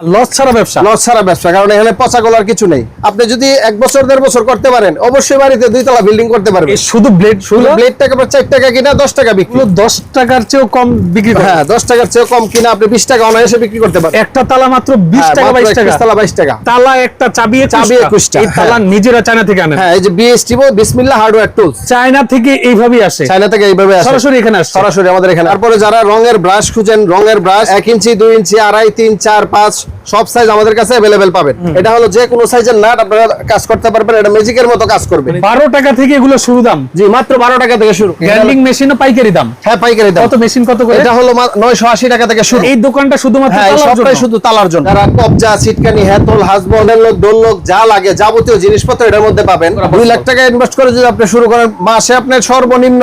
Loss ছাড়া ব্যবসা? Loss ছাড়া ব্যবসা কারণ এখানে পচা গলার কিছু নেই। আপনি যদি এক বছর দেড় বছর করতে পারেন অবশ্যই বাড়িতে দুই বিল্ডিং করতে পারবেন। শুধু ব্লেড শুধু ব্লেড টাকা বা চার টাকা কিনা দশ টাকা বিক্রি। দশ টাকার চেয়েও কম বিক্রি হ্যাঁ দশ টাকার চেয়ে কম কিনা আপনি বিশ টাকা অনায়াসে বিক্রি করতে পারবেন। একটা তালা মাত্র বিশ টাকা বাইশ টাকা। তালা বাইশ টাকা। তালা একটা চাবি চাবি চাবি 21 তালা। নিজেরা চায়না থেকে হ্যাঁ এই যে BST Bismillah hardware tools China থেকে এইভাবেই আসে। চায়না থেকে এইভাবে আসে। সরাসরি এখানে সরাসরি আমাদের এখানে। তারপরে যারা রঙের ব্রাশ খুঁজেন রঙের ব্রাশ এক ইঞ্চি দুই ইঞ্চি আড়াই তিন চার পাঁচ সব সাইজ আমাদের কাছে অ্যাভেলেবেল পাবেন। এটা হলো যে কোনো সাইজের নাট আপনারা কাজ করতে পারবেন এটা ম্যাজিকের মতো কাজ করবে। বারো টাকা থেকে এগুলো শুরু দাম? জি মাত্র বারো টাকা থেকে শুরু। গ্যান্ডিং মেশিন ও পাইকারি দাম? হ্যাঁ পাইকারি দাম। কত মেশিন কত করে? এটা হলো নয়শো আশি টাকা থেকে শুরু। এই দোকানটা শুধুমাত্র হ্যাঁ তালার সবটাই শুধু তালার জন্য। যারা কবজা সিটকানি হ্যাতল হাসবনের লোক দোল লোক যা লাগে যাবতীয় জিনিসপত্র এটার মধ্যে পাবেন। দুই লাখ টাকা ইনভেস্ট করে যদি আপনি শুরু করেন মাসে আপনার সর্বনিম্ন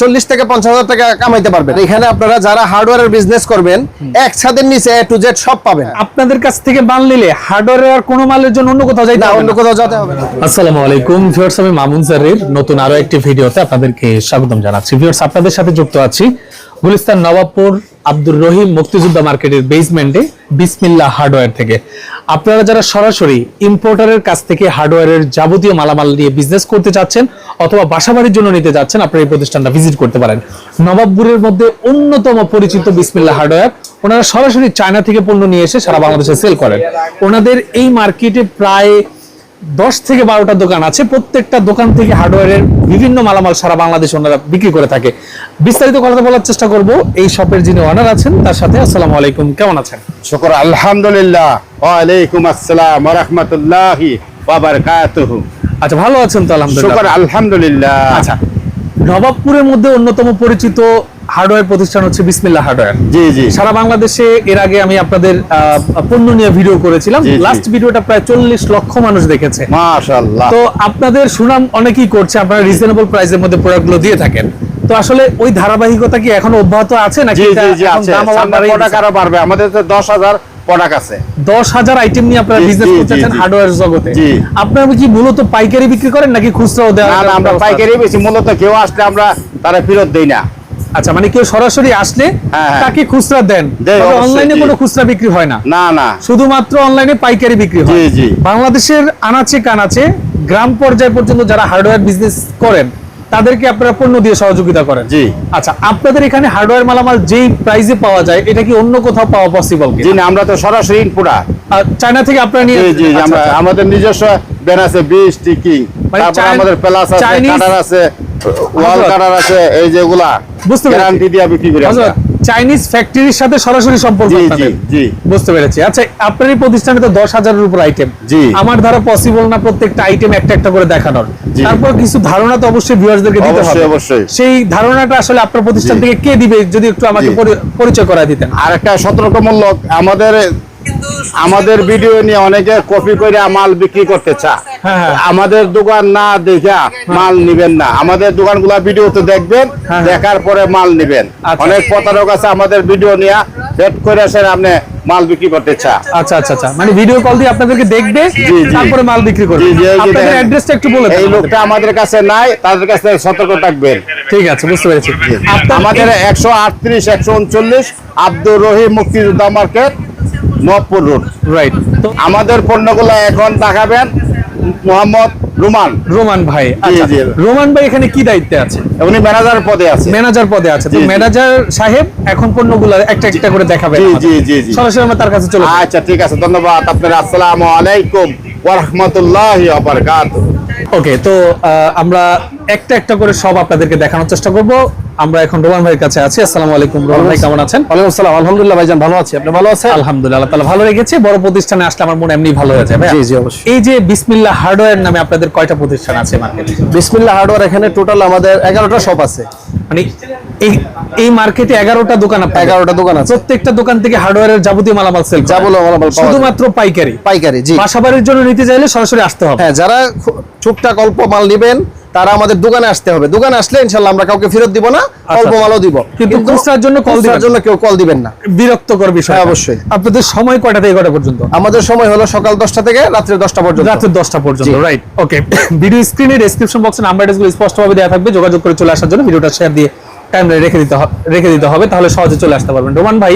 চল্লিশ থেকে পঞ্চাশ হাজার টাকা কামাইতে পারবেন। এখানে আপনারা যারা হার্ডওয়্যারের বিজনেস করবেন এক ছাদের নিচে এ টু জেড সব পাবেন। আপনাদের কাছ থেকে মাল নিলে হার্ডওয়ার আর কোনো মালের জন্য অন্য কোথাও যাইতে না অন্য কোথাও যেতে হবে আসসালামু আলাইকুম ভিউয়ার্স আমি মামুন নতুন আরও একটি ভিডিওতে আপনাদেরকে স্বাগতম জানাচ্ছি। ভিউয়ার্স আপনাদের সাথে যুক্ত আছি গুলিস্তান নবাবপুর আব্দুর রহিম মুক্তিযোদ্ধা মার্কেটের বেসমেন্টে বিসমিল্লা হার্ডওয়্যার থেকে। আপনারা যারা সরাসরি ইম্পোর্টারের কাছ থেকে হার্ডওয়্যারের যাবতীয় মালামাল দিয়ে বিজনেস করতে চাচ্ছেন অথবা বাসাবাড়ির জন্য নিতে যাচ্ছেন, আপনারা এই প্রতিষ্ঠানটা ভিজিট করতে পারেন। নবাবপুরের মধ্যে অন্যতম পরিচিত বিসমিল্লা হার্ডওয়্যার ওনারা সরাসরি চায়না থেকে পণ্য নিয়ে এসে সারা বাংলাদেশে সেল করেন। ওনাদের এই মার্কেটে প্রায় দশ থেকে বারোটা দোকান আছে। প্রত্যেকটা দোকান থেকে হার্ডওয়্যারের বিভিন্ন মালামাল সারা বাংলাদেশ ওনারা বিক্রি করে থাকে। বিস্তারিত কথা বলার চেষ্টা করব। এই শপের যিনি অনার আছেন তার সাথে আসসালামু আলাইকুম। কেমন আছেন? শুকর আলহামদুলিল্লাহ। ওয়ালাইকুম আসসালাম আচ্ছা ভালো আছেন তো শুকর আলহামদুলিল্লাহ আলহামদুলিল্লাহ। আচ্ছা নবাবপুরের মধ্যে অন্যতম পরিচিত হার্ডওয়্যার প্রতিষ্ঠান হচ্ছে বিসমিল্লাহ হার্ডওয়্যার জি জি। সারা বাংলাদেশে এর আগে আমি আপনাদের পণ্য নিয়ে ভিডিও করেছিলাম। লাস্ট ভিডিওটা প্রায় চল্লিশ লক্ষ মানুষ দেখেছে। মাশাআল্লাহ। তো আপনাদের সুনাম অনেকেই করছে আপনারা রিজনেবল প্রাইসের মধ্যে প্রোডাক্টগুলো দিয়ে থাকেন। তো আসলে ওই ধারাবাহিকতা কি এখনও অব্যাহত আছে নাকি বাড়বে। আমাদের তো 10000 প্রোডাক্ট আছে। দশ হাজার আইটেম নিয়ে আপনারা জি, বিজনেস করতেছেন জি, জি। হার্ডওয়্যার জগতে। আপনারা কি মূলত পাইকারি বিক্রি করেন নাকি খুচরাও দেওয়া আমরা পাইকারি বেশি। মূলত কেউ আসলে আমরা তারা ফেরত দেই না। আচ্ছা মানে কেউ সরাসরি আসলে হ্যাঁ, হ্যাঁ। তাকে খুচরা দেন অনলাইনে কোনো খুচরা বিক্রি হয় না। না না। শুধুমাত্র অনলাইনে পাইকারি বিক্রি হয়। বাংলাদেশের আনাচে কানাচে গ্রাম পর্যায় পর্যন্ত যারা হার্ডওয়্যার বিজনেস করেন তাদেরকে আপনারা পণ্য দিয়ে সহযোগিতা করেন। জি। আচ্ছা আপনাদের এখানে হার্ডওয়্যার মালামাল যেই প্রাইসে পাওয়া যায় এটা কি অন্য কোথাও পাওয়া পসিবল জি না আমরা তো সরাসরি ইনপুটা চায়না থেকে আপনারা নিয়ে জি জি জি, আচ্ছা, আমরা আচ্ছা। আমাদের নিজস্ব ব্যান আছে বিশ টিকিং মানে তারপর আমাদের প্লাস আছে কাটার আছে। ওয়াল কাটার আছে এই যেগুলা বুঝতে গ্যারান্টি দিয়ে বিক্রি করি আমরা। চাইনিজ ফ্যাক্টরির সাথে সরাসরি সম্পর্ক জি জি জি। বুঝতে পেরেছি। আচ্ছা আপনার এই প্রতিষ্ঠানে তো দশ হাজারের উপর আইটেম জি। আমার দ্বারা পসিবল না প্রত্যেকটা আইটেম একটা একটা করে দেখানোর। তারপর কিছু ধারণা তো অবশ্যই ভিউয়ারদেরকে দিতে অবশ্যই, হবে। অবশ্যই। সেই ধারণাটা আসলে আপনার প্রতিষ্ঠান থেকে কে দিবে যদি একটু আমাকে পরিচয় করায় দিতেন। আর একটা সতর্কমূলক আমাদের আমাদের ভিডিও নিয়ে অনেকে কপি করে মাল বিক্রি করতে চায় হ্যাঁ, হ্যাঁ। আমাদের দোকান না দেখা মাল নিবেন না। আমাদের দোকানগুলা ভিডিও তো দেখবেন হ্যাঁ। দেখার পরে মাল নিবেন। আচ্ছা। অনেক প্রতারক আছে আমাদের ভিডিও নিয়ে সেট করে আসেন আপনি মাল বিক্রি করতে চায় আচ্ছা আচ্ছা আচ্ছা। মানে ভিডিও কল দিয়ে আপনাদেরকে দেখবে তারপরে মাল বিক্রি করবে। আপনাদের অ্যাড্রেসটা একটু বলে এই লোকটা আমাদের কাছে নাই তাদের কাছে সতর্ক থাকবেন। ঠিক আছে বুঝতে পেরেছি। আমাদের এই- একশো আটত্রিশ একশো উনচল্লিশ আব্দুর রহিম মুক্তিযোদ্ধা মার্কেট। নবপুর রোড। রাইট তো আমাদের পণ্যগুলো এখন দেখাবেন মোহাম্মদ রুমান। রোমান ভাই আচ্ছা। রোমান ভাই এখানে কি দায়িত্বে আছে? উনি ম্যানেজার পদে আছে। ম্যানেজার পদে আছে। তো। ম্যানেজার সাহেব এখন পণ্যগুলো একটা একটা করে দেখাবেন জি, জি, জি। সরাসরি আমরা তার কাছে চলে যাই। আচ্ছা ঠিক আছে। ধন্যবাদ আপনার। আসসালামু আলাইকুম ওয়া রাহমাতুল্লাহি ওয়া বারাকাতুহু। ওকে তো আমরা একটা একটা করে সব আপনাদেরকে দেখানোর চেষ্টা করব। আমরা এখন রোমান ভাইয়ের কাছে আছি। আসসালামু আলাইকুম রোমান ভাই কেমন আছেন? ওয়ালাইকুম আসসালাম। আলহামদুলিল্লাহ ভাইজান ভালো আছি। আপনি ভালো আছেন? আলহামদুলিল্লাহ আল্লাহ তাআলা ভালো রেখেছে। বড় প্রতিষ্ঠানে আসলে আমার মনে এমনি ভালো হয়ে যাবে জি, জি, অবশ্যই। এই যে বিসমিল্লাহ হার্ডওয়্যার নামে আপনাদের কয়টা প্রতিষ্ঠান আছে মার্কেটে বিসমিল্লাহ হার্ডওয়্যার এখানে টোটাল আমাদের এগারোটা শপ আছে। মানে এই মার্কেটে এগারোটা দোকান আপনাদের? এগারোটা দোকান আছে। প্রত্যেকটা দোকান থেকে হার্ডওয়্যারের যাবতীয় মালামাল সেল যাবতীয় মালামাল শুধুমাত্র পাইকারি? পাইকারি জি। বাসাবাড়ির জন্য নিতে চাইলে সরাসরি আসতে হবে। হ্যাঁ যারা টুকটাক অল্প মাল নিবেন তারা আমাদের দোকানে আসতে হবে। দোকানে আসলে ইনশাল্লাহ আমরা কাউকে ফেরত দিব না অল্প মালও দিব। কিন্তু খুচরার জন্য খুচরার দিবেন। জন্য কেউ কল দিবেন না। বিরক্তকর বিষয়। হ্যাঁ, অবশ্যই। আপনাদের সময় কয়টা থেকে কয়টা পর্যন্ত? আমাদের সময় হলো সকাল দশটা থেকে রাত্রে দশটা পর্যন্ত। রাত্রে দশটা পর্যন্ত জি। রাইট ওকে ভিডিও স্ক্রিনে ডেসক্রিপশন বক্সে নাম্বারগুলো স্পষ্টভাবে দেওয়া থাকবে। যোগাযোগ করে চলে আসার জন্য ভিডিওটা শেয়ার দিয়ে টাইম রেখে দিতে হবে রেখে দিতে হবে তাহলে সহজে চলে আসতে পারবেন। রোমান ভাই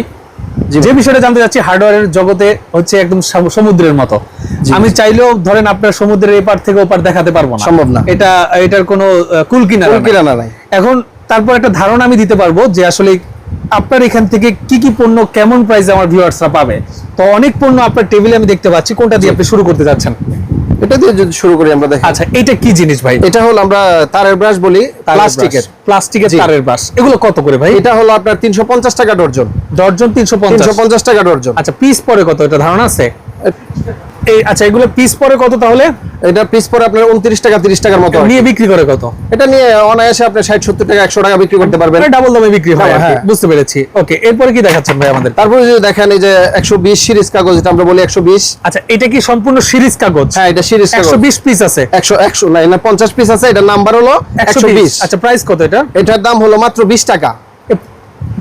যে বিষয়টা জানতে চাচ্ছি হার্ডওয়্যারের জগতে হচ্ছে একদম সমুদ্রের মতো। আমি চাইলেও ধরেন আপনার সমুদ্রের এপার থেকে ওপার দেখাতে পারব না। সম্ভব না। এটা এটার কোনো আহ, কুল কিনারা। নাই। এখন তারপর একটা ধারণা আমি দিতে পারব যে আসলে আপনার এখান থেকে কি কি পণ্য কেমন প্রাইসে আমার ভিউয়ার্সরা পাবে। তো অনেক পণ্য আপনার টেবিলে আমি দেখতে পাচ্ছি কোনটা দিয়ে আপনি শুরু করতে যাচ্ছেন? এটা দিয়ে যদি শুরু করি আমরা দেখি আচ্ছা এটা কি জিনিস ভাই? এটা হলো আমরা তারের ব্রাশ বলি প্লাস্টিকের প্লাস্টিকের তারের ব্রাশ। এগুলো কত করে ভাই? এটা হলো আপনার তিনশো পঞ্চাশ টাকা ডর্জন। তিনশো পঞ্চাশ। পঞ্চাশ টাকা ডর্জন। আচ্ছা পিস পরে কত? এটা ধারণা আছে? এই আচ্ছা এগুলো পিস পরে কত তাহলে? এটা পিস পরে আপনার উনত্রিশ টাকা তিরিশ টাকার মতো নিয়ে বিক্রি করে কত? এটা নিয়ে অনায়াসে আপনি ষাট সত্তর টাকা একশো টাকা বিক্রি করতে পারবেন। ডাবল দামে বিক্রি হয় হ্যাঁ। বুঝতে পেরেছি। ওকে এরপরে কি দেখাচ্ছেন ভাই আমাদের? তারপরে যদি দেখেন এই যে একশো বিশ সিরিজ কাগজ এটা আমরা বলি একশো বিশ। আচ্ছা এটা কি সম্পূর্ণ সিরিজ কাগজ? হ্যাঁ এটা সিরিজ একশো বিশ পিস আছে। একশো একশো না পঞ্চাশ পিস আছে এটার নাম্বার হলো একশো বিশ। আচ্ছা প্রাইস কত এটা? এটার দাম হলো মাত্র বিশ টাকা।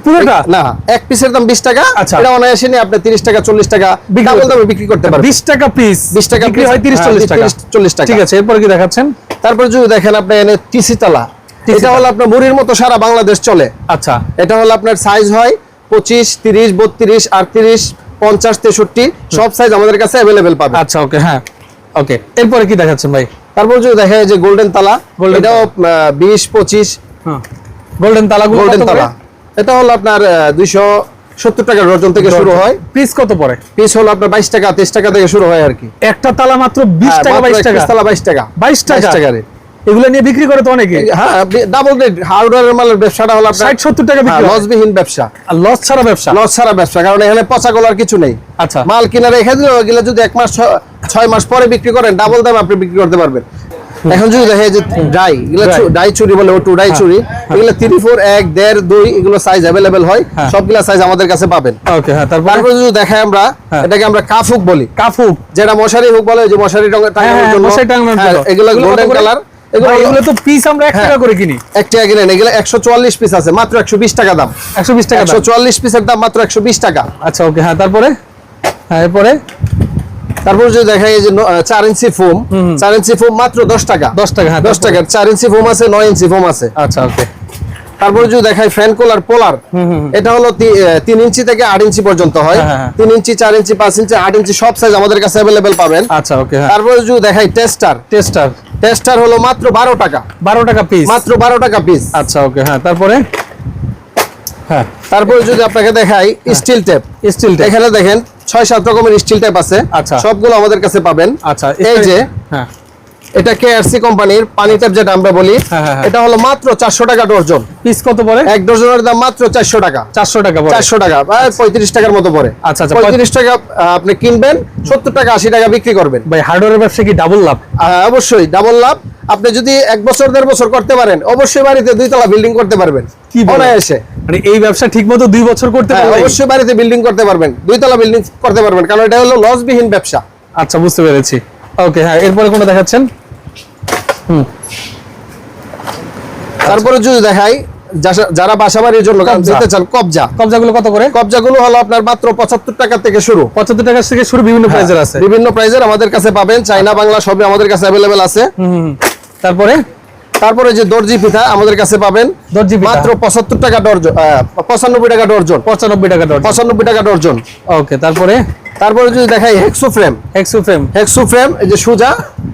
পুরোটা? না এক পিসের দাম বিশ টাকা আচ্ছা। এটা অনায়াসে নিয়ে আপনি টাকা চল্লিশ টাকা বিক্রি ডাবল দামে বিক্রি করতে পারবেন। টাকা পিস 20 টাকা বিক্রি হয় হ্যাঁ, টাকা। 40 টাকা। ঠিক আছে এরপরে কি দেখাচ্ছেন? তারপর যদি দেখেন আপনি এনে টিসি তালা এটা তালা। হলো আপনার মুড়ির মতো সারা বাংলাদেশ চলে। আচ্ছা। এটা হলো আপনার সাইজ হয় পঁচিশ তিরিশ বত্রিশ আটত্রিশ পঞ্চাশ তেষট্টি সব সাইজ আমাদের কাছে অ্যাভেলেবেল পাবে। আচ্ছা ওকে হ্যাঁ ওকে এরপরে কি দেখাচ্ছেন ভাই? তারপর যদি দেখা যায় যে গোল্ডেন তালা এটাও বিশ পঁচিশ। গোল্ডেন তালাগুলো গোল্ডেন তালা। এটা হলো আপনার দুইশো সত্তর টাকা ডর্জন থেকে শুরু হয়। পিস কত পড়ে? পিস হলো আপনার বাইশ টাকা তেইশ টাকা থেকে শুরু হয় আর কি। একটা তালা মাত্র বিশ হ্যাঁ, টাকা বাইশ টাকা। তালা বাইশ টাকা। 22 টাকা? টাকা এগুলো নিয়ে বিক্রি করে তো অনেকে। হ্যাঁ ডাবল রেট হার্ডওয়্যারের মালের ব্যবসাটা হলো আপনার টাকা বিক্রি লসবিহীন ব্যবসা। আর লস ছাড়া ব্যবসা? লস ছাড়া ব্যবসা কারণ এখানে পচা গলার কিছু নেই। আচ্ছা। মাল কিনে রেখে দিলে ওগুলো যদি এক মাস মাস পরে বিক্রি করেন ডাবল দাম আপনি বিক্রি করতে পারবেন। এখন যদি দেখে যে ডাই এগুলো ডাই চুরি বলে ওটু ডাই চুরি এগুলো থ্রি ফোর এক দেড় দুই এগুলো সাইজ অ্যাভেলেবেল হয় হ্যাঁ। সবগুলা সাইজ আমাদের কাছে পাবেন। ওকে হ্যাঁ তারপরে? যদি দেখাই আমরা হ্যাঁ। এটাকে আমরা কাফুক বলি। কাফুক। যেটা মশারি হুক বলে যে মশারি হ্যাঁ, টাঙানোর হ্যাঁ, জন্য। মশারি টাঙানোর হ্যাঁ, জন্য। এগুলো গোল্ডেন কালার এগুলো তো পিস আমরা এক হ্যাঁ। টাকা করে কিনি। এক টাকা কিনেন এগুলো একশো চুয়াল্লিশ পিস আছে মাত্র একশো বিশ টাকা দাম। একশো বিশ টাকা একশো দাম। চুয়াল্লিশ পিসের দাম মাত্র একশো বিশ টাকা। আচ্ছা ওকে হ্যাঁ তারপরে? হ্যাঁ এরপরে? তারপর যে চার ইঞ্চি ফোম চার ইঞ্চি ফোম মাত্র দশ টাকা। দশ টাকা হ্যাঁ দশ টাকার। চার ইঞ্চি ফোম আছে নয় ইঞ্চি ফোম আছে। আচ্ছা ওকে। তারপরে যদি দেখাই ফ্যান কুলার পোলার এটা হলো তিন ইঞ্চি থেকে আট ইঞ্চি পর্যন্ত হয়। হ্যাঁ, হ্যাঁ। তিন ইঞ্চি চার ইঞ্চি পাঁচ ইঞ্চি আট ইঞ্চি সব সাইজ আমাদের কাছে অ্যাভেলেবেল পাবেন। আচ্ছা ওকে তারপরে যদি দেখাই টেস্টার টেস্টার টেস্টার হলো মাত্র বারো টাকা। বারো টাকা পিস মাত্র বারো টাকা পিস আচ্ছা ওকে হ্যাঁ তারপরে? হ্যাঁ। তারপরে যদি আপনাকে দেখাই স্টিল টেপ স্টিল টেপ এখানে দেখেন ছয় সাত রকমের স্টিল টেপ আছে। আচ্ছা। সবগুলো আমাদের কাছে পাবেন। আচ্ছা এই যে হ্যাঁ। এটা কেআরসি কোম্পানির পানি ট্যাপ যেটা আমরা বলি হ্যাঁ। এটা হলো মাত্র চারশো টাকা ডর্জন। পিস কত পড়ে? এক ডজনের দাম মাত্র চারশো টাকা। চারশো টাকা চারশো টাকা পঁয়ত্রিশ টাকার মতো পড়ে। আচ্ছা, আচ্ছা, পঁয়ত্রিশ টাকা আপনি কিনবেন সত্তর টাকা আশি টাকা বিক্রি করবেন। ভাই হার্ডওয়্যার ব্যবসা কি ডাবল লাভ? অবশ্যই ডাবল লাভ। আপনি যদি এক বছর দেড় বছর করতে পারেন অবশ্যই বাড়িতে দুই তলা বিল্ডিং করতে পারবেন। কি? অনায়াসে। মানে এই ব্যবসা ঠিক মতো দুই বছর করতে হ্যাঁ, পারলে অবশ্যই বাড়িতে বিল্ডিং করতে পারবেন দুই তলা বিল্ডিং করতে পারবেন কারণ এটা হলো লসবিহীন ব্যবসা। আচ্ছা বুঝতে পেরেছি। ওকে হ্যাঁ এরপরে কোনটা দেখাচ্ছেন? তারপরে যদি দেখাই যারা বাসা বাড়ির জন্য কবজা। দিতে চান কবজা। কবজাগুলো কত করে? কবজাগুলো হলো আপনার মাত্র পঁচাত্তর টাকা থেকে শুরু। পঁচাত্তর টাকা থেকে শুরু বিভিন্ন প্রাইজের আছে। বিভিন্ন প্রাইজের আমাদের কাছে পাবেন চাইনা বাংলা সবই আমাদের কাছে অ্যাভেলেবেল আছে। হুম, হুম, হুম। তারপরে? তারপরে যে দর্জি পিঠা আমাদের কাছে পাবেন দর্জি মাত্র পঁচাত্তর টাকা ডর্জন পঁচানব্বই টাকা ডর্জন। পঁচানব্বই টাকা ডট পঁচানব্বই টাকা ডর্জন। ওকে তারপরে? তারপরে যদি দেখাই হেক্সো ফ্রেম এক্সু ফ্রেম হেক্সো ফ্রেম এই যে সুজা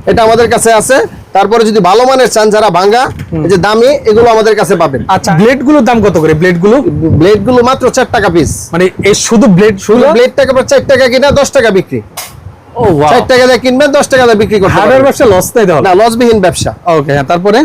এটা আমাদের কাছে আছে। তারপরে যদি ভালো মানের চান যারা ভাঙ্গা এই যে দামি এগুলো আমাদের কাছে পাবেন। আচ্ছা ব্লেডগুলোর দাম কত করে? ব্লেডগুলো ব্লেডগুলো মাত্র চার টাকা পিস মানে এই শুধু ব্লেড শুধু ব্লেড টাকা চার টাকা কিনা দশ টাকা বিক্রি। ও টাকা দিয়ে কিনবেন দশ টাকা দিয়ে বিক্রি করবেন হার্ডওয়্যার ব্যবসা লস তাহলে। না লসবিহীন ব্যবসা। ওকে হ্যাঁ তারপরে?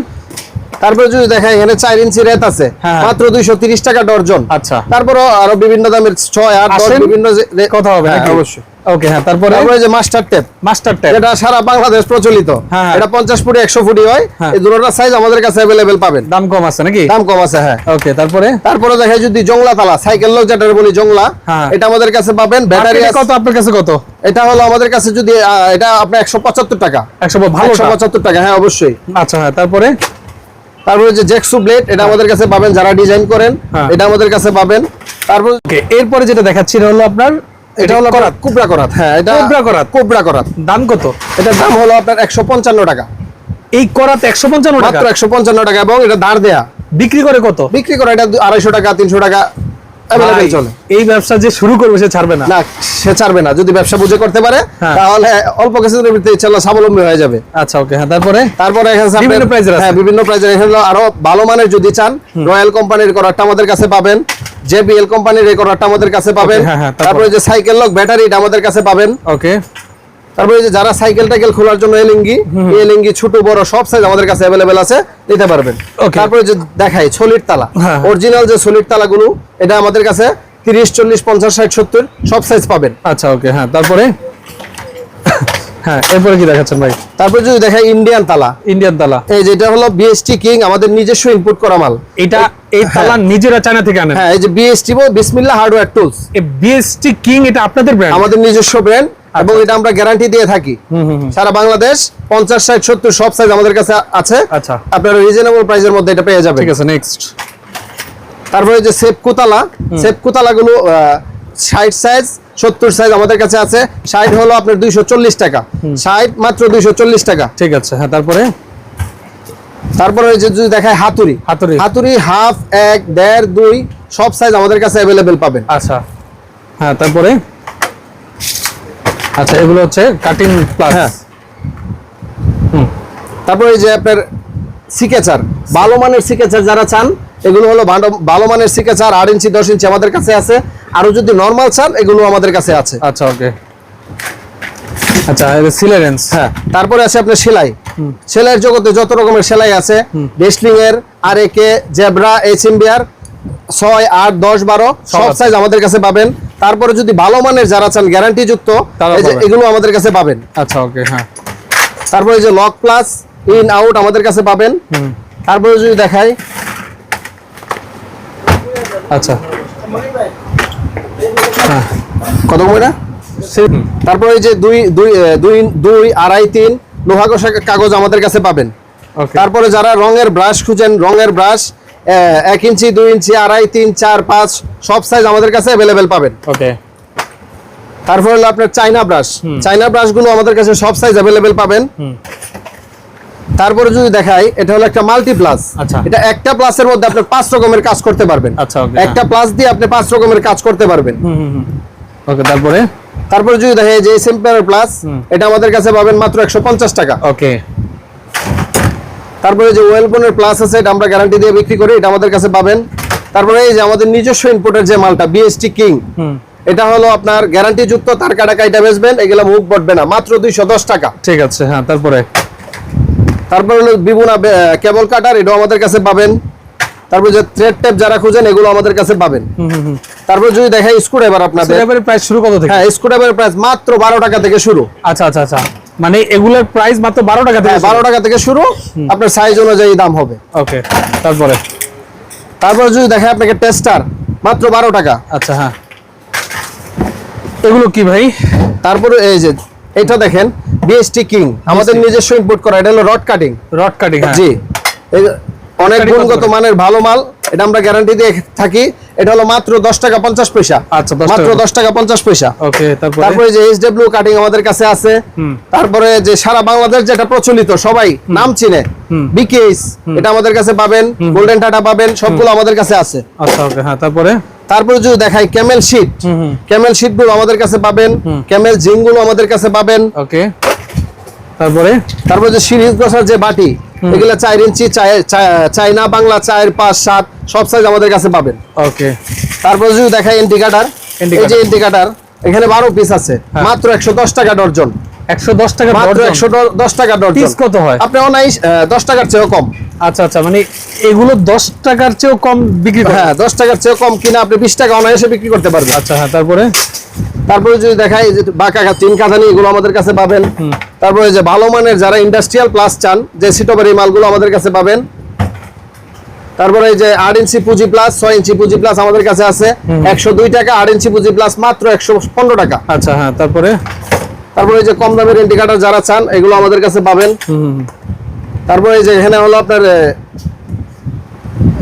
তারপরে যদি দেখা এখানে চার ইঞ্চি রেত আছে। হ্যাঁ। মাত্র দুইশো তিরিশ টাকা ডর্জন। আচ্ছা। তারপরে আরও বিভিন্ন দামের ছয় আট দশ বিভিন্ন কথা হবে হ্যাঁ, অবশ্যই। ওকে হ্যাঁ তারপরে? তারপরে যে মাস্টার টেপ মাস্টার ট্যাপ যেটা সারা বাংলাদেশ প্রচলিত। হ্যাঁ। এটা পঞ্চাশ ফুটি একশো ফুটি হয়। হ্যাঁ। এই দুটোটা সাইজ আমাদের কাছে পাবেন। দাম কম আছে নাকি? দাম কম আছে হ্যাঁ। ওকে তারপরে? তারপরে দেখা যদি জংলা তালা সাইকেল লোক যেটা বলি জংলা হ্যাঁ। এটা আমাদের কাছে পাবেন। ব্যাটারি কত? আপনার কাছে কত? এটা হলো আমাদের কাছে যদি এটা আপনার একশো পঁচাত্তর টাকা। একশো ভালো টাকা হ্যাঁ অবশ্যই। আচ্ছা হ্যাঁ তারপরে? তারপরে যে জেক্সু ব্লেড এটা আমাদের কাছে পাবেন যারা ডিজাইন করেন। হ্যাঁ। এটা আমাদের কাছে পাবেন। তারপর এরপরে যেটা দেখাচ্ছি এটা হলো আপনার এটা হলো করাত? কুবরা করাত। হ্যাঁ এটা কোবরা করাত? কোবরা করাত। দাম কত? এটার দাম হলো আপনার একশো পঞ্চান্ন টাকা। এই করাত একশো পঞ্চান্ন টাকা? একশো পঞ্চান্ন টাকা এবং এটা ধার দেয়া। বিক্রি করে কত? বিক্রি করা এটা আড়াইশো টাকা তিনশো টাকা। অ্যাভেলেবেল চলে। এই ব্যবসা যে শুরু করবে সে ছাড়বে না। না সে ছাড়বে না। যদি ব্যবসা বুঝে করতে পারে হ্যাঁ। তাহলে অল্প কিছুদিনের ভিতরে ইনশাআল্লাহ স্বাবলম্বী হয়ে যাবে। আচ্ছা ওকে হ্যাঁ তারপরে? তারপরে এখানে বিভিন্ন প্রাইজের হ্যাঁ বিভিন্ন প্রাইজের এখানে আরও ভালো মানের যদি চান রয়্যাল কোম্পানির করারটা আমাদের কাছে পাবেন। জেবিএল কোম্পানির এই করারটা আমাদের কাছে পাবেন। তারপরে যে সাইকেল লক ব্যাটারিটা আমাদের কাছে পাবেন। ওকে তারপরে যে যারা সাইকেল টাইকেল খোলার জন্য এলিঙ্গি এলিঙ্গি ছোট বড় সব সাইজ আমাদের কাছে অ্যাভেলেবেল আছে নিতে পারবেন. তারপরে যে দেখাই সলিড তালা। হ্যাঁ। অরিজিনাল যে সলিড তালাগুলো এটা আমাদের কাছে তিরিশ চল্লিশ পঞ্চাশ ষাট সত্তর সব সাইজ পাবেন। আচ্ছা ওকে হ্যাঁ তারপরে? হ্যাঁ এরপরে কি দেখাচ্ছেন ভাই? তারপরে যদি দেখাই ইন্ডিয়ান তালা। ইন্ডিয়ান তালা। এই যেটা হলো বিএসটি কিং আমাদের নিজস্ব ইনপুট করা মাল। এটা এই তালা নিজেরা চায়না থেকে আনেন? হ্যাঁ এই যে বিএসটি বিসমিল্লা হার্ডওয়্যার টুলস এই বিএসটি কিং এটা আপনাদের ব্র্যান্ড আমাদের নিজস্ব ব্র্যান্ড এবং এটা আমরা গ্যারান্টি দিয়ে থাকি। সারা বাংলাদেশ পঞ্চাশ ষাট সত্তর সব সাইজ আমাদের কাছে আছে। আচ্ছা। আপনারা রিজনেবল প্রাইসের মধ্যে এটা পেয়ে যাবেন। ঠিক আছে নেক্সট তারপরে যে সেপ কুতালা সেপ কুতালা গুলো ষাট সাইজ সত্তর সাইজ আমাদের কাছে আছে। ষাট হলো আপনার দুইশো চল্লিশ টাকা। ষাট মাত্র দুইশো চল্লিশ টাকা। ঠিক আছে হ্যাঁ তারপরে? তারপরে যে যদি দেখায় হাতুড়ি। হাতুড়ি। হাতুড়ি হাফ এক দেড় দুই সব সাইজ আমাদের কাছে অ্যাভেলেবেল পাবেন। আচ্ছা। হ্যাঁ তারপরে? আচ্ছা এগুলো হচ্ছে কাটিং প্লাস হ্যাঁ। তারপরে এই যে আপনার সিকেচার ভালো মানের সিকেচার যারা চান এগুলো হলো ভালো- মানের সিকেচার আট ইঞ্চি দশ ইঞ্চি আমাদের কাছে আছে। আরও যদি নর্মাল চান এগুলো আমাদের কাছে আছে। আচ্ছা ওকে আচ্ছা সিলারেন্স হ্যাঁ তারপরে আছে আপনার সেলাই। সেলাইয়ের জগতে যত রকমের সেলাই আছে রেসলিং এর আর একে জেব্রা এইচ এম বিআর ছয় আট দশ বারো সব সাইজ আমাদের কাছে পাবেন। তারপরে যদি ভালো মানের যারা চান গ্যারান্টি যুক্ত এগুলো আমাদের কাছে পাবেন। আচ্ছা ওকে হ্যাঁ। তারপরে যে লক প্লাস ইন আউট আমাদের কাছে পাবেন। তারপরে যদি দেখাই। আচ্ছা। কত কমে তারপরে যে দুই দুই দুই দুই আড়াই তিন লোহা কাগজ আমাদের কাছে পাবেন। তারপরে যারা রঙের ব্রাশ খুঁজেন রঙের ব্রাশ এক ইঞ্চি দুই ইঞ্চি আড়াই তিন চার পাঁচ সব সাইজ আমাদের কাছে অ্যাভেলেবেল পাবেন। ওকে তারপরে হলো আপনার চাইনা ব্রাশ চাইনা ব্রাশগুলো আমাদের কাছে সব সাইজ অ্যাভেলেবেল পাবেন। তারপরে যদি দেখাই এটা হলো একটা মাল্টি প্লাস আচ্ছা। এটা একটা প্লাসের মধ্যে আপনি পাঁচ রকমের কাজ করতে পারবেন। আচ্ছা, একটা প্লাস দিয়ে আপনি পাঁচ রকমের কাজ করতে পারবেন। ওকে তারপরে? তারপরে যদি দেখে যে এসএমপিআর প্লাস এটা আমাদের কাছে পাবেন মাত্র একশো পঞ্চাশ টাকা। ওকে তারপরে যে ওয়েলবনের প্লাস আছে এটা আমরা গ্যারান্টি দিয়ে বিক্রি করি এটা আমাদের কাছে পাবেন। তারপরে এই যে আমাদের নিজস্ব ইনপুটের যে মালটা বিএসটি কিং এটা হলো আপনার গ্যারান্টি যুক্ত তার কাটা কাইটা বেচবেন এগুলো মুখ বটবে না মাত্র দুইশো দশ টাকা। ঠিক আছে হ্যাঁ তারপরে? তারপরে হলো বিবুনা কেবল কাটার এটাও আমাদের কাছে পাবেন। তারপর যে থ্রেড টেপ যারা খুঁজেন এগুলো আমাদের কাছে পাবেন। তারপর যদি দেখাই স্ক্রুড্রাইভার আপনাদের। প্রাইস শুরু কত থেকে? হ্যাঁ স্ক্রুড্রাইভারের প্রাইস মাত্র বারো টাকা থেকে শুরু। আচ্ছা আচ্ছা আচ্ছা। মানে এগুলোর প্রাইস মাত্র বারো টাকা থেকে হ্যাঁ বারো টাকা থেকে শুরু। আপনার সাইজ অনুযায়ী দাম হবে। ওকে তারপরে? তারপরে যদি দেখেন আপনাকে টেস্টার মাত্র বারো টাকা। আচ্ছা হ্যাঁ। এগুলো কি ভাই? তারপরে এই যে এটা দেখেন বিএসটি কিং আমাদের নিজস্ব ইম্পোর্ট করা এটা হলো রড কাটিং রড কাটিং হ্যাঁ। জি। অনেক গুণগত মানের ভালো মাল এটা আমরা গ্যারান্টি দিয়ে থাকি। এটা হলো মাত্র দশ টাকা পঞ্চাশ পয়সা। আচ্ছা, মাত্র। দশ টাকা পঞ্চাশ পয়সা। ওকে তারপরে? তারপরে যে এইচ ডাব্লিউ কাটিং আমাদের কাছে আছে তারপরে যে সারা বাংলাদেশ যেটা প্রচলিত সবাই নাম চিনে। বিকেএস এটা আমাদের কাছে পাবেন গোল্ডেন টাটা পাবেন সবগুলো আমাদের কাছে আছে। আচ্ছা ওকে হ্যাঁ তারপরে? তারপরে যদি দেখাই ক্যামেল শীট ক্যামেল শীটগুলো আমাদের কাছে পাবেন ক্যামেল জিংগুলো আমাদের কাছে পাবেন। ওকে তারপরে? তারপর যে সিরিজ বসার যে বাটি এগুলো চার ইঞ্চি চায়- বাংলা চার পাঁচ সাত সব সাইজ আমাদের কাছে পাবেন। ওকে। তারপর যদি দেখাই ইন্ডিকেটার এই যে। ইন্ডিকেটার এখানে বারো পিস আছে মাত্র একশো দশ টাকা ডর্জন একশো দশ টাকা মাত্র। একশো দশ টাকা ডর্জন কত হয়? আপনি অনাইশ দশ টাকার চেয়েও কম। আচ্ছা আচ্ছা মানে এগুলো দশ টাকার চেয়েও কম বিক্রি করে? হ্যাঁ দশ টাকার চেয়েও কম কিনা আপনি বিশ টাকা অনায়াসে বিক্রি করতে পারবেন। আচ্ছা হ্যাঁ তারপরে? তারপরে যদি দেখাই যে বাঁকা তিন কাঁথানি এগুলো আমাদের কাছে পাবেন। তারপরে যে ভালো মানের যারা ইন্ডাস্ট্রিয়াল প্লাস চান যে সিটোবার এই মালগুলো আমাদের কাছে পাবেন। তারপরে এই যে আট ইঞ্চি পুঁজি প্লাস ছয় ইঞ্চি পুঁজি প্লাস আমাদের কাছে আছে। একশো দুই টাকা আট ইঞ্চি পুঁজি প্লাস মাত্র একশো পনেরো টাকা। আচ্ছা হ্যাঁ তারপরে? তারপরে এই যে কম দামের ইন্ডিকেটার যারা চান এগুলো আমাদের কাছে পাবেন। তারপরে এই যে এখানে হলো আপনার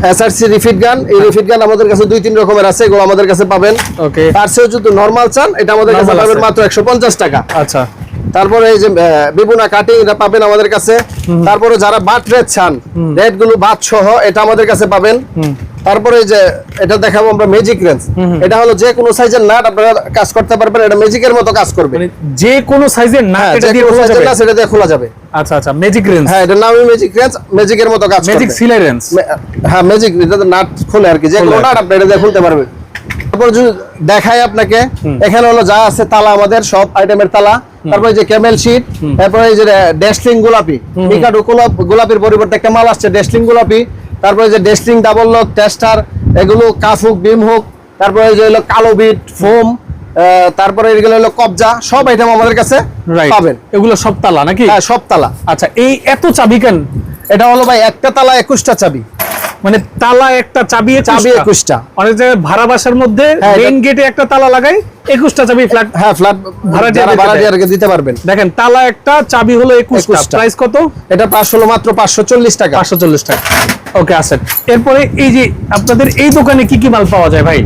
এসআরসি রিফিট গান এই রিফিট গান আমাদের কাছে দুই তিন রকমের আছে এগুলো আমাদের কাছে পাবেন। ওকে চেয়েও যদি নরমাল চান এটা আমাদের কাছে পাবেন মাত্র একশো পঞ্চাশ টাকা। আচ্ছা। তারপরে এই যে বিবুনা কাটিং এটা পাবেন আমাদের কাছে। তারপরে যারা বাট রেট চান রেটগুলো বাট সহ এটা আমাদের কাছে পাবেন। তারপরে এই যে এটা দেখাবো আমরা ম্যাজিক রেঞ্জ এটা হলো যে কোনো সাইজের নাট আপনারা কাজ করতে পারবেন এটা ম্যাজিকের মতো কাজ করবে। মানে যে কোনো সাইজের নাট হ্যাঁ এটা দিয়ে খোলা যাবে? সেটা দিয়ে খোলা যাবে। আচ্ছা আচ্ছা ম্যাজিক রেঞ্জ হ্যাঁ এটা নামই ম্যাজিক রেঞ্জ ম্যাজিকের মতো কাজ ম্যাজিক করবে। সিলাই রেঞ্জ হ্যাঁ ম্যাজিক এটা নাট খোলে আর কি যে কোনো নাট আপনি এটা দিয়ে খুলতে পারবেন। তারপর দেখাই আপনাকে এখানে হলো যা আছে তালা আমাদের সব আইটেমের তালা। তারপরে যে ক্যামেল শিট তারপরে এই যে ডেস্টিং গোলাপি মিকাডো গোলাপির পরিবর্তে একটা মাল আসছে ডেস্টিং গোলাপি। তারপরে যে ডেস্টিং ডাবল লক টেস্টার এগুলো কাফ হোক বিম হোক তারপরে যে হলো কালো বিট ফোম তারপরে এগুলো হলো কবজা সব আইটেম আমাদের কাছে পাবেন। এগুলো সব তালা নাকি? হ্যাঁ সব তালা। আচ্ছা এই এত চাবি কেন? এটা হলো ভাই একটা তালা একুশটা চাবি। মানে তালা একটা চাবি চাবি একুশটা। অনেক জায়গায় ভাড়া বাসার মধ্যে হ্যাঁ, মেইন গেটে একটা তালা লাগাই একুশটা চাবি ফ্ল্যাট হ্যাঁ ফ্ল্যাট ভাড়াটিয়া যারা দিতে পারবেন। দেখেন তালা একটা চাবি হলো একুশটা। প্রাইস কত? এটা পাঁচ হলো মাত্র পাঁচশো চল্লিশ টাকা। পাঁচশো চল্লিশ টাকা। ওকে আসেন এরপরে এই যে আপনাদের এই দোকানে কি কি মাল পাওয়া যায় ভাই?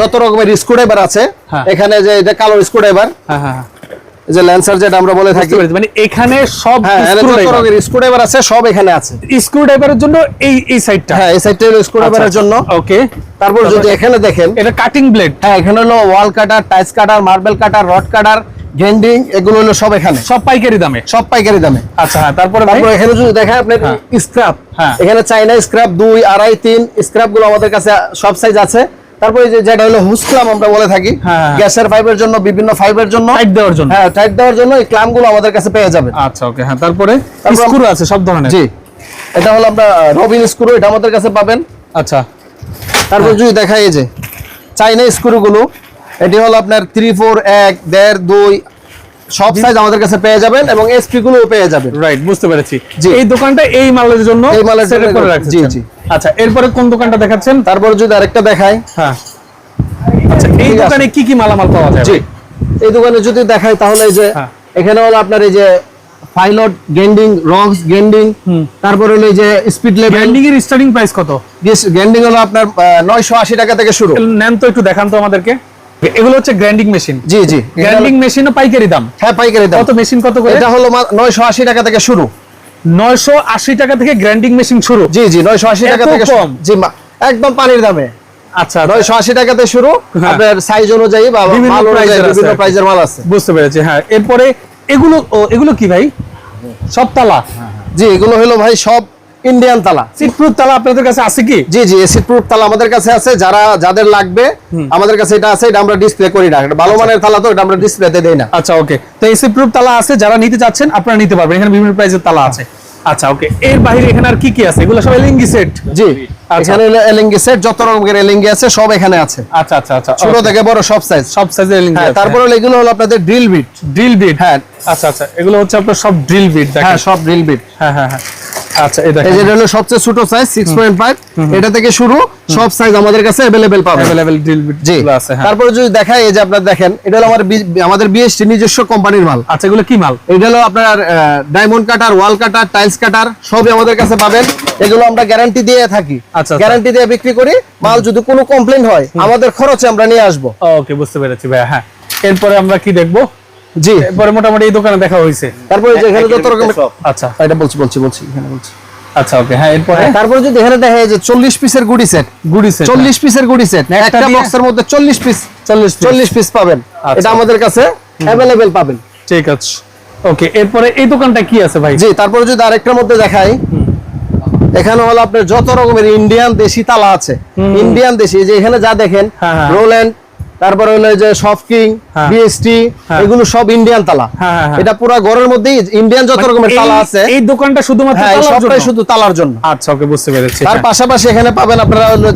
যত রকমের স্ক্রুড্রাইভার আছে হ্যাঁ। এখানে যে এটা কালো স্ক্রুড্রাইভার হ্যাঁ হ্যাঁ। যে ল্যান্সার যেটা আমরা বলে থাকি। মানে এখানে সব হ্যাঁ স্ক্রুড্রাইভার আছে সব এখানে আছে। জন্য এই এই সাইডটা হ্যাঁ এই সাইডটা হলো স্ক্রুড্রাইভারের জন্য। ওকে তারপর যদি এখানে দেখেন এটা কাটিং ব্লেড হ্যাঁ এখানে হলো ওয়াল কাটার টাইস কাটার মার্বেল কাটার রড কাটার গ্যান্ডিং এগুলো হলো সব এখানে। সব পাইকারি দামে। সব পাইকারি দামে। আচ্ছা হ্যাঁ তারপরে তারপর এখানে যদি দেখেন আপনার হ্যাঁ। স্ক্র্যাপ হ্যাঁ। এখানে চাইনা স্ক্র্যাপ দুই আড়াই তিন স্ক্র্যাপগুলো আমাদের কাছে সব সাইজ আছে। তারপরে যে যেটা হলো হুসক্লাম আমরা বলে থাকি হ্যাঁ। গ্যাসের পাইপের জন্য বিভিন্ন ফাইবের জন্য। টাইট দেওয়ার জন্য। হ্যাঁ টাইট দেওয়ার জন্য এই ক্লামগুলো আমাদের কাছে পেয়ে যাবেন। আচ্ছা ওকে হ্যাঁ তারপরে স্ক্রু আছে সব ধরনের? জি। এটা হলো আমরা রবিন স্ক্রু এটা আমাদের কাছে পাবেন। আচ্ছা। তারপর যদি দেখাই এই যে চাইনা স্ক্রু গুলো এটি হলো আপনার থ্রি ফোর এক দেড় দুই সব সাইজ আমাদের কাছে পেয়ে যাবেন এবং এসপি গুলো পেয়ে যাবেন। রাইট বুঝতে পেরেছি। এই দোকানটা এই মালের জন্য এই মালের জন্য- করে রাখছেন। জি, জি। আচ্ছা এরপরে কোন দোকানটা দেখাচ্ছেন? তারপর যদি আরেকটা দেখাই। হ্যাঁ। আচ্ছা এই দোকানে কি কি মালামাল পাওয়া যায় জি। এই দোকানে যদি দেখাই তাহলে যে হ্যাঁ। এখানে হলো আপনার এই যে পাইলট গেন্ডিং রক্স গেন্ডিং তারপর হলো যে স্পিড লেভেল ব্র্যান্ডিং এর স্টার্টিং প্রাইস কত গেন্ডিং হলো আপনার নয়শো আশি টাকা থেকে শুরু। নেন তো একটু দেখান তো আমাদেরকে। এগুলো হচ্ছে গ্র্যান্ডিং মেশিন। জি জি। গ্র্যান্ডিং মেশিনও পাইকারি দাম। হ্যাঁ পাইকারি দাম। কত মেশিন কত করে? এটা হলো নয়শো আশি টাকা থেকে শুরু। নয়শো আশি টাকা থেকে গ্র্যান্ডিং মেশিন শুরু। জি জি নয়শো আশি টাকা থেকে কম? জি একদম পানির দামে। আচ্ছা নয়শো আশি টাকাতে শুরু। হ্যাঁ। আপনার সাইজ অনুযায়ী বা মাল অনুযায়ী বিভিন্ন প্রাইজের মাল আছে। বুঝতে পেরেছি হ্যাঁ। এরপরে এগুলো এগুলো কি ভাই? সব তালা? জি এগুলো হলো ভাই সব ইন্ডিয়ান তালা সিট প্রুফ তালা আপনাদের কাছে আছে কি? জি জি এসি প্রুফ তালা আমাদের কাছে আছে। যারা যাদের লাগবে আমাদের কাছে এটা আছে এটা আমরা ডিসপ্লে করি না। ভালো মানের তালা তো এটা আমরা ডিসপ্লেতে দেই না। আচ্ছা ওকে তো এসি প্রুফ তালা আছে যারা নিতে চাচ্ছেন আপনারা নিতে পারবেন। এখানে বিভিন্ন প্রাইসের তালা আছে। আচ্ছা ওকে এর বাইরে এখানে আর কি কি আছে? এগুলো সব এলিঙ্গি সেট জি আচ্ছা। এখানে এলিঙ্গি সেট যত রকমের এলিঙ্গি আছে সব এখানে আছে। আচ্ছা আচ্ছা আচ্ছা ছোট থেকে বড় সব সাইজ সব সাইজের এলিঙ্গি হ্যাঁ তারপর হলো এগুলো হলো আপনাদের ড্রিল বিট ড্রিল বিট হ্যাঁ। আচ্ছা আচ্ছা এগুলো হচ্ছে আপনার সব ড্রিল বিট হ্যাঁ সব ড্রিল বিট হ্যাঁ হ্যাঁ হ্যাঁ। আচ্ছা হলো সবচেয়ে ছোট সাইজ এটা থেকে শুরু সব সাইজ আমাদের কাছে ড্রিল বিট আছে হ্যাঁ। তারপরে যদি দেখাই এই যে আপনার দেখেন এটা হলো আমার আমাদের বিএসটি নিজস্ব কোম্পানির মাল। আচ্ছা এগুলো কি মাল? এটা হলো আপনার ডায়মন্ড কাটার ওয়াল কাটার টাইলস কাটার সবই আমাদের কাছে পাবেন। এগুলো আমরা গ্যারান্টি দিয়ে থাকি। আচ্ছা, আচ্ছা। গ্যারান্টি দিয়ে বিক্রি করি। মাল যদি কোনো কমপ্লেন হয় আমাদের খরচে আমরা নিয়ে আসব। ওকে বুঝতে পেরেছি ভাই হ্যাঁ। এরপরে আমরা কি দেখব? জি। এরপরে মোটামুটি এই দোকানে দেখা হয়েছে। তারপরে যে এখানে যত রকমের আচ্ছা এটা বলছি বলছি বলছি এখানে বলছি। আচ্ছা ওকে হ্যাঁ এরপরে? তারপরে যদি এখানে দেখা যায় যে চল্লিশ পিসের গুডি সেট গুডি সেট চল্লিশ পিসের গুডি সেট একটা একটা বক্সের মধ্যে চল্লিশ পিস চল্লিশ চল্লিশ পিস পাবেন। এটা আমাদের কাছে অ্যাভেলেবেল পাবেন। ঠিক আছে। ওকে এরপরে এই দোকানটা কি আছে ভাই? জি তারপরে যদি আরেকটার মধ্যে দেখাই এখানে হলো আপনার যত রকমের ইন্ডিয়ান দেশি তালা আছে। ইন্ডিয়ান দেশি এই যে এখানে যা দেখেন হ্যাঁ, হ্যাঁ। রোল্যান্ড তারপরে হলো যে সফকিং হ্যাঁ। বিএসটি হ্যাঁ। এগুলো সব ইন্ডিয়ান তালা হ্যাঁ, হ্যাঁ, হ্যাঁ। এটা পুরো ঘরের মধ্যেই ইন্ডিয়ান যত রকমের তালা আছে এই দোকানটা শুধুমাত্র হ্যাঁ সবটাই জন্য? শুধু তালার জন্য আচ্ছা ওকে বুঝতে পেরেছি তার হ্যাঁ। পাশাপাশি এখানে পাবেন আপনারা হলো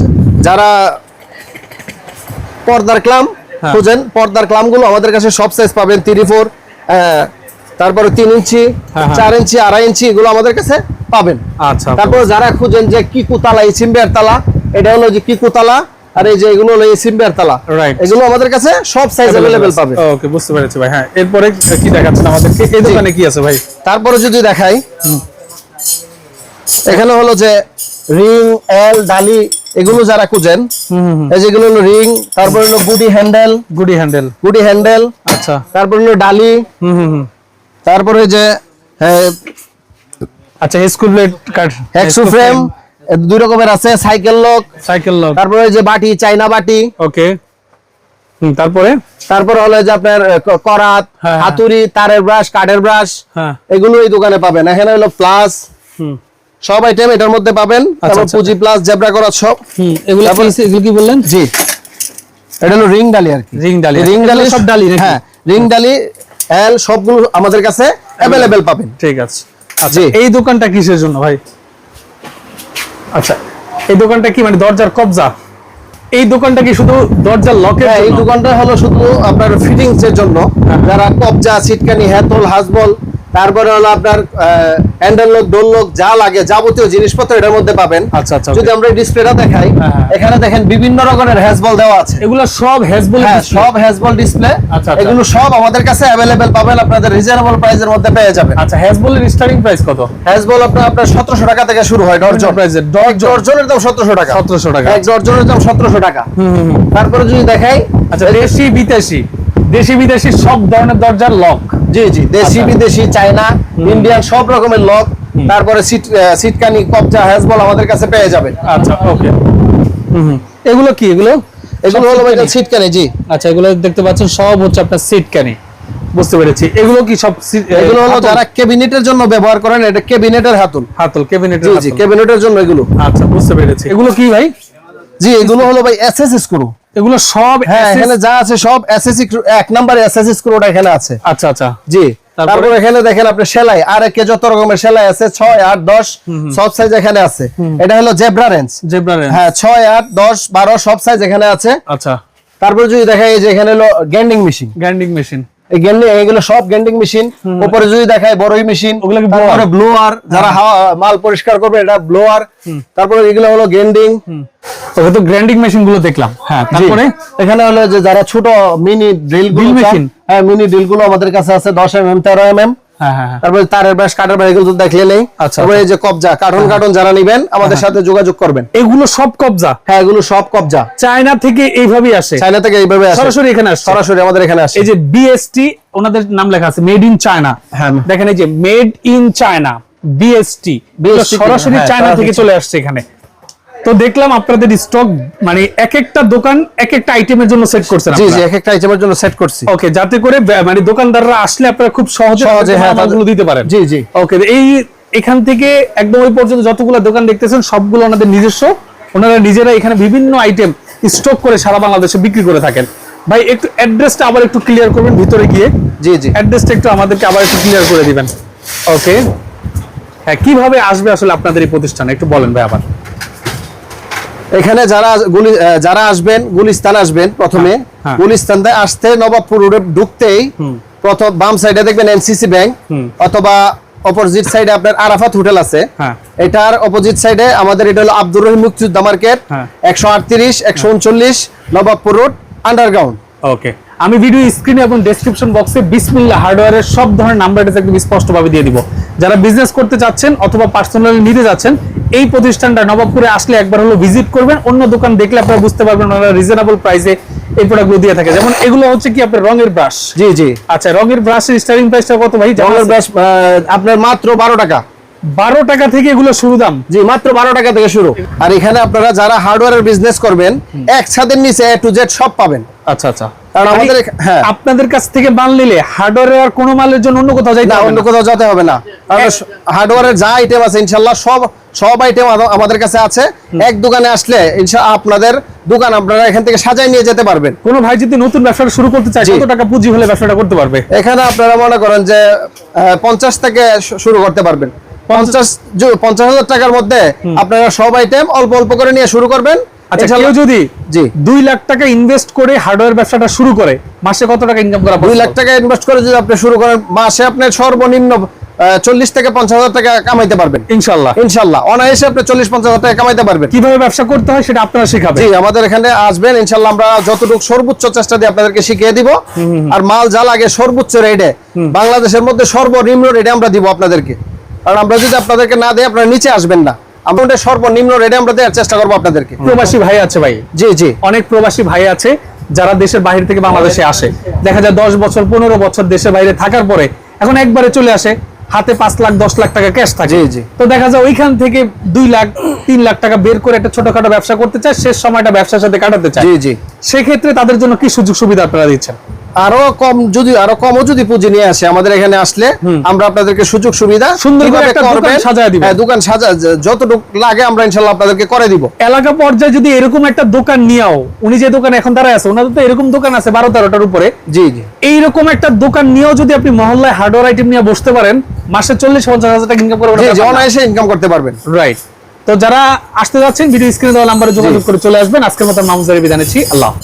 যারা পর্দার ক্লাম হ্যাঁ। খুঁজেন পর্দার ক্লামগুলো আমাদের কাছে সব সাইজ পাবেন থ্রি ফোর তারপরে তিন ইঞ্চি হ্যাঁ, হ্যাঁ। চার ইঞ্চি আড়াই ইঞ্চি এগুলো আমাদের কাছে পাবেন আচ্ছা তারপর যারা খুঁজেন যে কি কুতালা এই সিম্বের তালা এটা হলো যে কি কুতালা আর এই যে এগুলো হলো এই সিম্বের তালা। Right. এগুলো আমাদের কাছে সব সাইজ অ্যাভেলেবেল পাবেন ওকে বুঝতে পেরেছি ভাই। হ্যাঁ এরপরে কি দেখাচ্ছেন আমাদেরকে? এই দোকানে কি আছে ভাই? তারপরে যদি দেখাই এখানে হলো যে রিং এল ডালি এগুলো যারা খুঁজেন এই যেগুলো হলো রিং তারপর হলো গুডি হ্যান্ডেল গুডি হ্যান্ডেল। গুডি হ্যান্ডেল আচ্ছা। তারপর হলো ডালি হুম হুম হুম। তারপরে যে আচ্ছা school plate card hacksaw frame দুই রকমের আছে সাইকেল লক সাইকেল লক। তারপরে ওই যে বাটি চাইনা বাটি। ওকে। তারপরে? তারপর হলো যে আপনার করাত হ্যাঁ, হ্যাঁ। হাতুড়ি তারের ব্রাশ কাঠের ব্রাশ হ্যাঁ। এগুলো এই দোকানে পাবেন। এখানে হলো প্লাস। হুম। সব আইটেম এটার মধ্যে পাবেন। তারপর আচ্ছা। পুঁজি প্লাস জেব্রা করা সব। হুম এগুলো এগুলো কি বললেন? জি। এটা হলো রিং ডালি আর কি। রিং ডালি। রিং ডালি সব ডালি? হ্যাঁ রিং ডালি এল সবগুলো আমাদের কাছে অ্যাভেলেবেল পাবেন। ঠিক আছে। আচ্ছা এই দোকানটা কিসের জন্য ভাই? আচ্ছা এই দোকানটা কি মানে দরজার কবজা? এই দোকানটা কি শুধু দরজার লকের হ্যাঁ এই দোকানটা হলো শুধু আপনার ফিটিংস এর জন্য। যারা কবজা সিটকানি হ্যাতল হাসবল তারপরে হলো আপনার হ্যান্ডেল লোক ডোল লোক যা লাগে যাবতীয় জিনিসপত্র এটার মধ্যে পাবেন। আচ্ছা আচ্ছা যদি আমরা ডিসপ্লেটা দেখাই হ্যাঁ, হ্যাঁ। এখানে দেখেন বিভিন্ন রকমের হ্যাজবল দেওয়া আছে। এগুলো সব হেজবল হ্যাঁ সব হ্যাজবল ডিসপ্লে আচ্ছা, আচ্ছা। এগুলো সব আমাদের কাছে অ্যাভেলেবেল পাবেন আপনাদের রিজনেবল প্রাইসের মধ্যে পেয়ে যাবেন। আচ্ছা হেজবলের স্টার্টিং প্রাইস কত? হ্যাজবল আপনার আপনার সতেরোশো টাকা থেকে শুরু হয় ডর্জন। প্রাইসের ডর্জনের দাম সতেরোশো টাকা। 1700 টাকা। এক ডর্জনের দাম সতেরোশো টাকা। হুম তারপরে যদি দেখাই আচ্ছা দেশি বিদেশি। দেশি বিদেশি সব ধরনের দরজার লক জি জি দেশি আচ্ছা। বিদেশি চায়না ইন্ডিয়ান সব রকমের লক তারপরে সিটকানি কবজা হ্যাজবল আমাদের কাছে পেয়ে যাবেন আচ্ছা ওকে। এগুলো কি এগুলো? এগুলো হলো ভাই সিটকানি? সিটকানি জি। আচ্ছা এগুলো দেখতে পাচ্ছেন সব হচ্ছে আপনার সিট ক্যানি বুঝতে পেরেছি। এগুলো কি সব এগুলো হলো যারা ক্যাবিনেটের জন্য ব্যবহার করেন এটা ক্যাবিনেটের হাতুল। হাতল ক্যাবিনেট জি জি ক্যাবিনেটের জন্য এগুলো। আচ্ছা বুঝতে পেরেছি। এগুলো কি ভাই? জি এগুলো হলো ভাই এসএস স্ক্রু এগুলো সব হ্যাঁ এখানে যা আছে সব এসএসসি এক নাম্বার এসএসসি স্ক্রুটা এখানে আছে। আচ্ছা আচ্ছা। জি তারপর? এখানে দেখেন আপনি সেলাই আর একে যত রকমের সেলাই আছে 6 8 10 সব সাইজ এখানে আছে। এটা হলো জেব্রা রেঞ্জ জেব্রা রেঞ্জ হ্যাঁ 6 8 10 12 সব সাইজ এখানে আছে। আচ্ছা। তারপর যদি দেখা এই যে এখানে হলো গ্যান্ডিং মেশিন গ্যান্ডিং মেশিন এগুলো সব গ্যান্ডিং মেশিন। উপরে যদি দেখায় বড়ই মেশিন তারপরে ব্লোয়ার যারা হাওয়া মাল পরিষ্কার করবে এটা ব্লোয়ার তারপরে এগুলো হলো গ্যান্ডিং তো মেশিনগুলো দেখলাম। হ্যাঁ তারপরে? এখানে হলো যে যারা ছোট মিনি ড্রিল machine? হ্যাঁ মিনি ড্রিলগুলো আমাদের কাছে আছে দশ এম এম তেরো এম এম হ্যাঁ হ্যাঁ। তারপরে তারের ব্রাশ কাঠের ব্রাশ এগুলো দেখলে নেই। আচ্ছা, তারপরে এই যে কবজা কার্টন কার্টন যারা নিবেন আমাদের সাথে যোগাযোগ করবেন। এগুলো সব কবজা? হ্যাঁ এগুলো সব কবজা। চায়না থেকে এইভাবেই আসে? চায়না থেকে এইভাবে আসে। সরাসরি এখানে আসছে? সরাসরি আমাদের এখানে আসে। এই যে বিএসটি ওনাদের নাম লেখা আছে মেড ইন চায়না হ্যাঁ। দেখেন এই যে মেড ইন চায়না বিএসটি সরাসরি হ্যাঁ, চায়না থেকে চলে আসছে এখানে। তো দেখলাম আপনাদের স্টক মানে এক একটা দোকান এক একটা আইটেমের জন্য সেট করছেন জি জি এক একটা আইটেমের জন্য সেট করছি। ওকে যাতে করে মানে দোকানদাররা আসলে আপনারা খুব সহজে সহজে, হ্যাঁ, মালগুলো দিতে পারেন। জি, জি। ওকে এই এখান থেকে একদম ওই পর্যন্ত যতগুলো দোকান দেখতেছেন সবগুলো ওনাদের নিজস্ব। ওনারা নিজেরা এখানে বিভিন্ন আইটেম স্টক করে সারা বাংলাদেশে বিক্রি করে থাকেন। ভাই একটু অ্যাড্রেসটা আবার একটু ক্লিয়ার করবেন ভিতরে গিয়ে। জি জি। অ্যাড্রেসটা একটু আমাদেরকে আবার একটু ক্লিয়ার করে দিবেন। ওকে হ্যাঁ কীভাবে আসবে আসলে আপনাদের এই প্রতিষ্ঠানে? একটু বলেন ভাই আবার। এখানে যারা গুলি যারা আসবেন গুলিস্তান আসবেন প্রথমে হ্যাঁ। গুলিস্তান আসতে নবাবপুর রোডে ঢুকতেই প্রথম বাম সাইডে দেখবেন এনসিসি ব্যাংক অথবা অপোজিট সাইডে আপনার আরাফাত হোটেল আছে হ্যাঁ। এটার অপোজিট সাইডে আমাদের এটা হলো আব্দুর রহিম মুক্তিযোদ্ধা মার্কেট হ্যাঁ। একশো আটত্রিশ একশো উনচল্লিশ নবাবপুর রোড আন্ডারগ্রাউন্ড ওকে আমি ভিডিও স্ক্রিনে এবং ডেসক্রিপশন বক্সে বিসমিল্লা হার্ডওয়্যারের সব ধরনের নাম্বার একদম স্পষ্টভাবে দিয়ে দিব। যারা বিজনেস করতে চাচ্ছেন অথবা পার্সোনালি নিতে যাচ্ছেন এই প্রতিষ্ঠানটা নবাবপুরে আসলে একবার হলো ভিজিট করবেন। অন্য দোকান দেখলে আপনারা বুঝতে পারবেন ওনারা রিজনেবল প্রাইসে এই প্রোডাক্টগুলো দিয়ে থাকে। যেমন এগুলো হচ্ছে কি আপনার রঙের ব্রাশ জি জি। আচ্ছা রঙের ব্রাশের স্টার্টিং প্রাইসটা কত ভাই? রঙের ব্রাশ আপনার মাত্র বারো টাকা। বারো টাকা থেকে এগুলো শুরু দাম। জি মাত্র বারো টাকা থেকে শুরু। আর এখানে আপনারা যারা হার্ডওয়্যারের বিজনেস করবেন এক ছাদের নিচে এ টু জেড সব পাবেন। আচ্ছা আচ্ছা। কারণ আমাদের এখ- হ্যাঁ। আপনাদের কাছ থেকে মাল নিলে হার্ডওয়্যার কোনো মালের জন্য অন্য কোথাও যাইতে অন্য কোথাও যেতে হবে না। কারণ হার্ডওয়্যারের যা আইটেম আছে ইনশাল্লাহ সব সব আইটেম আমাদের কাছে আছে। এক দোকানে আসলে আপনাদের দোকান আপনারা এখান থেকে সাজাই নিয়ে যেতে পারবেন। কোনো ভাই যদি নতুন ব্যবসাটা শুরু করতে চায় জি। কত টাকা পুঁজি হলে ব্যবসাটা করতে পারবে? এখানে আপনারা মনে করেন যে পঞ্চাশ থেকে শুরু করতে পারবেন। পঞ্চাশ পঞ্চাশ হাজার টাকার মধ্যে আপনারা সব আইটেম অল্প অল্প করে নিয়ে শুরু করবেন। আচ্ছা কেউ যদি জি। দুই লাখ টাকা ইনভেস্ট করে হার্ডওয়্যার ব্যবসাটা শুরু করে মাসে কত টাকা ইনকাম করা দুই লাখ টাকা ইনভেস্ট করে যদি আপনি শুরু করেন মাসে আপনি সর্বনিম্ন চল্লিশ থেকে পঞ্চাশ হাজার টাকা কামাইতে পারবেন। ইনশাল্লাহ ইনশাল্লাহ অনায়াসে আপনি চল্লিশ পঞ্চাশ হাজার টাকা কামাইতে পারবেন। কীভাবে ব্যবসা করতে হয় সেটা আপনারা শেখাবে জি আমাদের এখানে আসবেন। ইনশাল্লাহ আমরা যতটুকু সর্বোচ্চ চেষ্টা দিয়ে আপনাদেরকে শিখিয়ে দিব। আর মাল যা লাগে সর্বোচ্চ রেটে বাংলাদেশের মধ্যে সর্বনিম্ন রেটে আমরা দিব আপনাদেরকে। কারণ আমরা যদি আপনাদেরকে না দিই আপনারা নিচে আসবেন না। আমরা ওটা সর্বনিম্ন রেটে আমরা দেওয়ার চেষ্টা করব আপনাদেরকে। প্রবাসী ভাই আছে ভাই? জি জি। অনেক প্রবাসী ভাই আছে যারা দেশের বাইরে থেকে বাংলাদেশে আসে। দেখা যায় দশ বছর পনেরো বছর দেশের বাইরে থাকার পরে এখন একবারে চলে আসে হাতে পাঁচ লাখ দশ লাখ টাকা ক্যাশ থাকে। তো দেখা যায় ওইখান থেকে দুই লাখ তিন লাখ টাকা বের করে একটা ছোটখাটো ব্যবসা করতে চায় শেষ সময়টা ব্যবসার সাথে কাটাতে চায়। জি জি। সেক্ষেত্রে তাদের জন্য কি সুযোগ সুবিধা আপনারা দিচ্ছেন? আরও কম যদি আরও কমও যদি পুঁজি নিয়ে আসে আমাদের এখানে আসলে আমরা আপনাদেরকে সুযোগ সুবিধা সুন্দর করে দোকান করবেন, সাজায় দিবেন। হ্যাঁ, দোকান সাজা যতটুকু লাগে আমরা ইনশাল্লাহ আপনাদেরকে করে দিব। এলাকা পর্যায়ে যদি এরকম একটা দোকান নিয়েও উনি যে দোকান এখন দাঁড়ায় আছে ওনাদের তো এরকম দোকান আছে বারো তেরোটার উপরে। জি জি। এইরকম একটা দোকান নিয়েও যদি আপনি মহল্লায় হার্ডওয়্যার আইটেম নিয়ে বসতে পারেন মাসে চল্লিশ পঞ্চাশ হাজার টাকা ইনকাম করে জি অনায়াসে ইনকাম করতে পারবেন। রাইট তো যারা আসতে যাচ্ছেন ভিডিও স্ক্রিনে দেওয়া নাম্বারে যোগাযোগ করে চলে আসবেন। আজকের মতো মামুজারি বিদানেছি আল্লাহ হাফেজ।